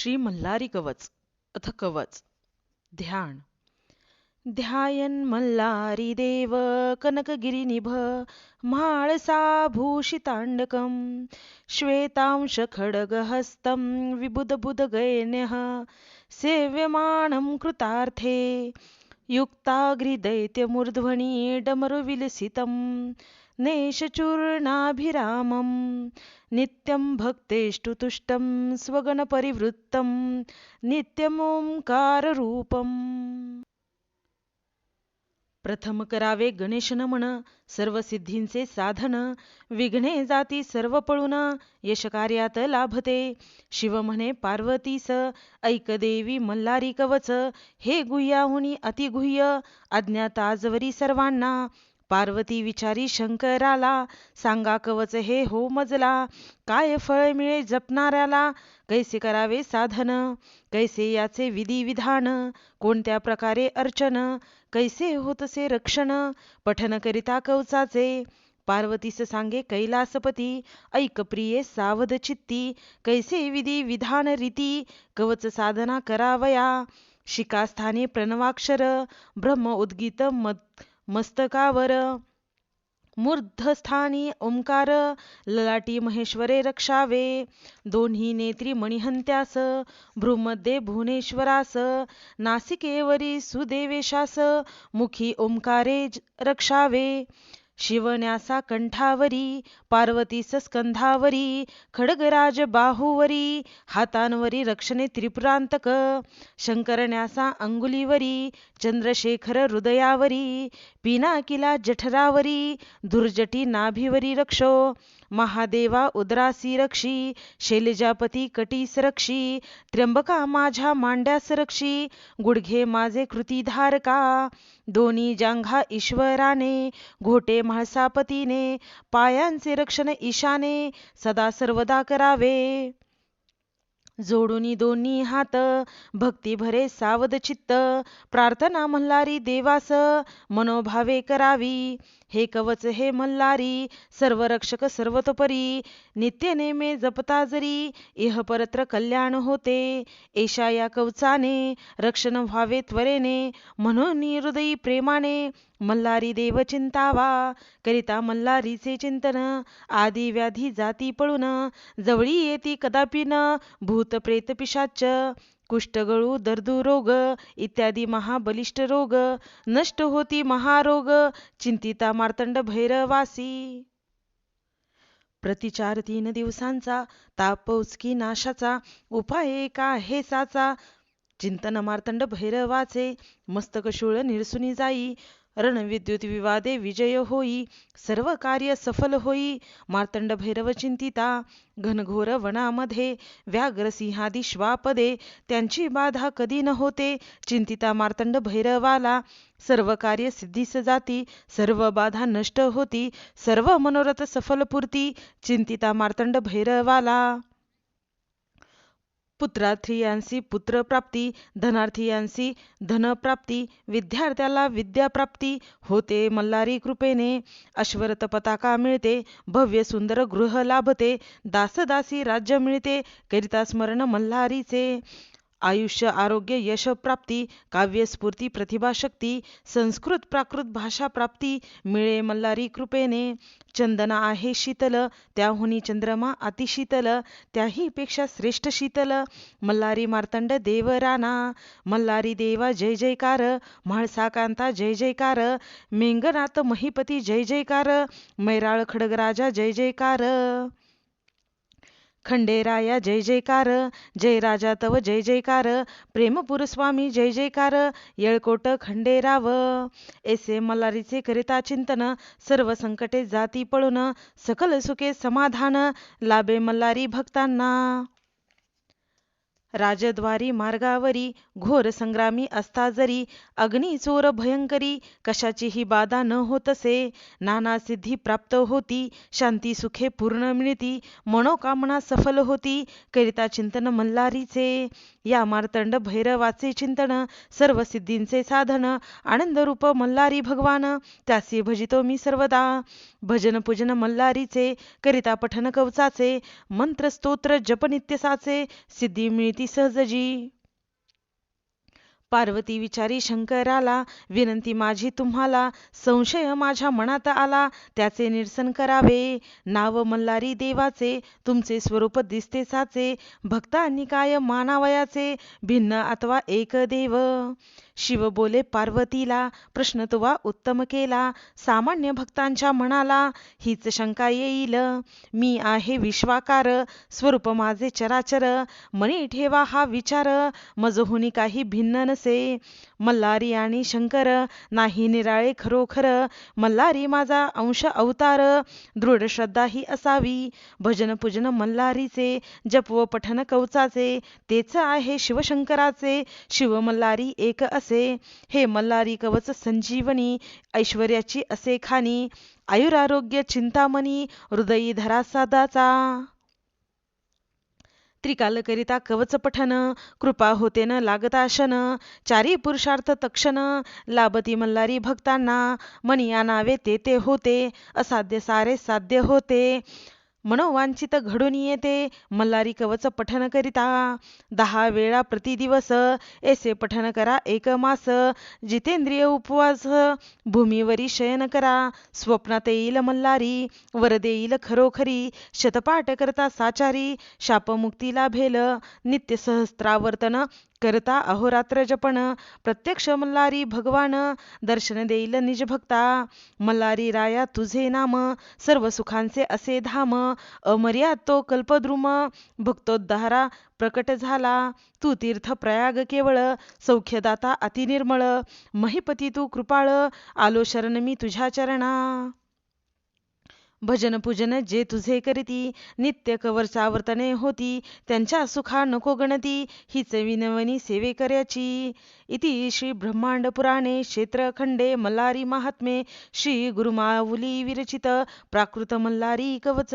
श्री मल्हारी कवच अथ कवच ध्यान. ध्यायन मल्लारी देव कनकगिरिनिभ म्हाळसाभूषिताण्डकं श्वेतांश खड्गहस्तं विबुधबुधगैन्यः सेव्यमाणं कृतार्थे युक्ताग्रिदैत्यमूर्ध्वनि डमरुविलसितं नेशचूर्णाभिरामं नित्यं भक्तेष्टु तुष्टं स्वगणपरिवृत्तं नित्यमोङ्काररूपम्। प्रथम करावे गणेश नमन सर्व सिद्धींचे साधन विघ्ने जाती सर्व पळून यशकार्यात लाभते। शिव म्हणे पार्वतीस ऐक देवी मल्हारी कवच हे गुह्याहुनी अतिगुह्य अज्ञाताजवरी सर्वांना पार्वती विचारी शंकराला सांगा कवच हे हो मजला. काय फळ मिळे जपणाऱ्याला? कैसे करावे साधन? कैसे याचे विधी विधान? कोणत्या प्रकारे अर्चन? कैसे होतसे रक्षण? पठन करिता कवचाचे. पार्वतीस सांगे कैलासपती ऐक प्रिये सावध चित्ती. कैसे विधी विधान रीती? कवच साधना करावया. शिकास्थाने प्रणवाक्षर ब्रह्म उद्गीत मस्तकावर मूर्धस्थानी ओंकार ललाटी महेश्वरे रक्षावे दोन्ही नेत्री मणिहंत्यास भ्रूमध्ये भुवनेश्वरास नासिकेवरी सुदेवेशास मुखी ओंकारे रक्षावे शिवन्यासा कंठावरी पार्वतीस स्कंधावरी खडगराज बाहुवरी हातांवरी रक्षणे त्रिपुरांतक शंकरन्यासा अंगुलीवरी चंद्रशेखर हृदयावरी पिनाकिला जठरावरी दुर्जटी नाभिवरी रक्षो महादेवा उदरासी रक्षी शैलजापती कटीस रक्षी त्र्यंबका माझ्या मांड्यास रक्षी गुडघे माझे कृतीधारका दोन्ही जांघा ईश्वराने घोटे म्हाळसापतीने पायांचे रक्षण ईशाने सदा सर्वदा करावे. जोडुनी दोन्ही हात भक्ती भरे सावध चित्त प्रार्थना मल्हारी देवास मनोभावे करावी. हे कवच हे मल्हारी सर्व रक्षक सर्वतोपरी नित्य नेमे जपता जरी इह परत्र कल्याण होते. एशा या कवचाने रक्षण व्हावे त्वरेने म्हणून हृदयी प्रेमाने मल्हारी देव चिंतावा करिता मल्हारीचे चिंतन आदी व्याधी जाती पळून जवळी येती कदापि न भूत प्रेत पिशाच कुष्ठगळू दर्दू रोग इत्यादी महाबलिष्ठ रोग नष्ट होती महारोग चिंतिता मार्तंड भैरवासी. प्रतिचार तीन दिवसांचा ताप उचकी नाशाचा उपाय का हे साचा. चिंतन मार्तंड भैरवाचे मस्तक शूळ निरसुनी जाई रणविद्युत विवादे विजय होई सर्व कार्य सफल होई। मार्तंड भैरव चिंतिता घनघोर वनामध्ये व्याघ्र सिंहादी श्वापदे त्यांची बाधा कधी न होते चिंतिता मार्तंड भैरवाला सर्व कार्य सिद्धीस जाती सर्व बाधा नष्ट होती सर्व मनोरथ सफलपूर्ती चिंतिता मार्तंड भैरवाला पुत्रार्थीयांसी पुत्रप्राप्ती धनार्थीयांसी धनप्राप्ती विद्यार्थ्याला विद्याप्राप्ती होते मल्हारी कृपेने. अश्वरथ पताका मिळते भव्य सुंदर गृह लाभते दासदासी राज्य मिळते करिता स्मरण मल्हारीचे आयुष्य आरोग्य यशप्राप्ती काव्यस्फूर्ती प्रतिभाशक्ती संस्कृत प्राकृत भाषा प्राप्ती मिळे मल्हारी कृपेने. चंदना आहे शीतल त्याहुनी चंद्रमा अतिशीतल त्याही पेक्षा श्रेष्ठ शीतल. मल्हारी मार्तंड देवराना मल्हारी देवा जय जयकार. म्हाळसाकांता जय जयकार. मेंगनाथ महिपती जय जयकार. मैराळ खडगराजा जय जयकार. खंडेराया जय जयकार जय राजा तव जय जयकार प्रेमपूर स्वामी जय जयकार येळकोट खंडेराव. एसे मल्हारीचे करिता चिंतन सर्व संकटे जाती पळून सकल सुखे समाधान लाभे मल्हारी भक्तांना. राजद्वारी मार्गावरी घोर संग्रामी असता जरी अग्नी चोर भयंकरी कशाचीही बाधा न होतसे नाना सिद्धी प्राप्त होती शांती सुखे पूर्ण मिळती मनोकामना सफल होती करिता चिंतन मल्हारीचे या मार्तंड भैरवाचे चिंतन सर्व सिद्धींचे साधन आनंदरूप मल्हारी भगवान त्यासी भजितो मी सर्वदा. भजन पूजन मल्हारीचे करिता पठन कवचाचे मंत्र स्तोत्र जप नित्यसाचे सिद्धी मिळती प्रीती सहजजी. पार्वती विचारी शंकराला विनंती माझी तुम्हाला संशय माझ्या मनात आला त्याचे निरसन करावे. नाव मल्हारी देवाचे तुमचे स्वरूप दिसते साचे भक्तांनी काय मानावयाचे भिन्न अथवा एक देव. शिव बोले पार्वतीला प्रश्न तुवा उत्तम केला. सामान्य भक्तांच्या मनाला हीच शंका येईल. मी आहे विश्वाकार स्वरूप माझे चराचर. मनी ठेवा हा विचार मजहुनी काही भिन्न नसे. मल्हारी आणि शंकर नाही निराळे खरोखर. मल्हारी माझा अंश अवतार दृढ श्रद्धा ही असावी. भजन पूजन मल्हारीचे जप व पठन कवचाचे. तेच आहे शिवशंकराचे. शिव मल्हारी एक असे हे मल्हारी कवच संजीवनी ऐश्वर्याची असे खानी आयुरारोग्य चिंतामणी हृदयी धरा सादाचा त्रिकालकरिता कवच पठन कृपा होते न लागताशन चारी पुरुषार्थ तक्षण लाभती मल्हारी भक्तांना मनी नावे ते ते होते असाध्य सारे साध्य होते. मनोवांछित घडून येते. मल्हारी कवच पठन करिता. दहा वेळा प्रतिदिवस ऐसे पठन करा एक मास. जितेंद्रिय उपवास. भूमीवरी शयन करा. स्वप्नात येईल मल्हारी. वर देईल खरोखरी. शतपाठ करता साचारी. शापमुक्तीला भेल. नित्य सहस्त्रावर्तन करता अहोरात्र जपण. प्रत्यक्ष मल्हारी भगवान. दर्शन देईल निज भक्ता. मल्हारी राया तुझे नाम. सर्व सुखांचे असे धाम. अमर्याद तो कल्पद्रुम भक्तोद्धारा प्रकट झाला. तू तीर्थ प्रयाग केवळ सौख्यदाता अतिनिर्मळ महिपती तू कृपाळ आलो शरण मी तुझ्या चरणा. भजन पूजन जे तुझे करीती नित्य कवरचावर्तने होती त्यांच्या सुखा नको गणती हीच विनवनी सेवे करायची. इति श्री ब्रह्मांड पुराणे क्षेत्रखंडे मल्हारी महात्मे श्री गुरुमाऊली विरचित प्राकृत मल्हारी कवच.